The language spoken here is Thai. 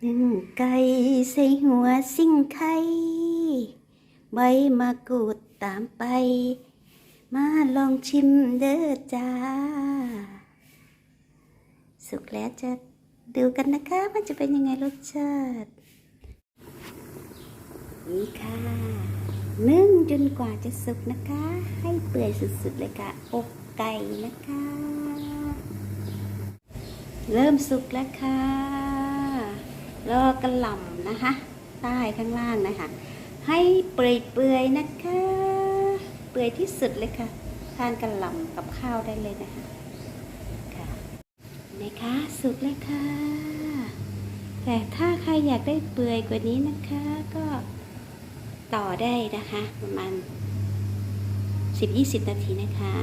หนึ่งไก่ใส่หัวซิ่งไข่ใบมะกรูดตามไป มาลองชิมเด้อจ้า สุกแล้วจะดูกันนะคะว่าจะเป็นยังไงรสชาติ นี่ค่ะนึ่งจนกว่าจะสุกนะคะ ให้เปื่อยสุดๆเลยค่ะอกไก่นะคะ เริ่มสุกแล้วค่ะ รอกระหล่ำนะคะ ใต้ข้างล่างนะคะ ให้เปื่อยๆนะคะ เปื่อยที่สุดเลยค่ะ ทานกระหล่ำกับข้าวได้เลยนะคะค่ะนะคะสุกแล้วค่ะ แต่ถ้าใครอยากได้เปื่อยกว่านี้นะคะ ก็ต่อได้นะคะ ประมาณ 10-20 นาทีนะคะ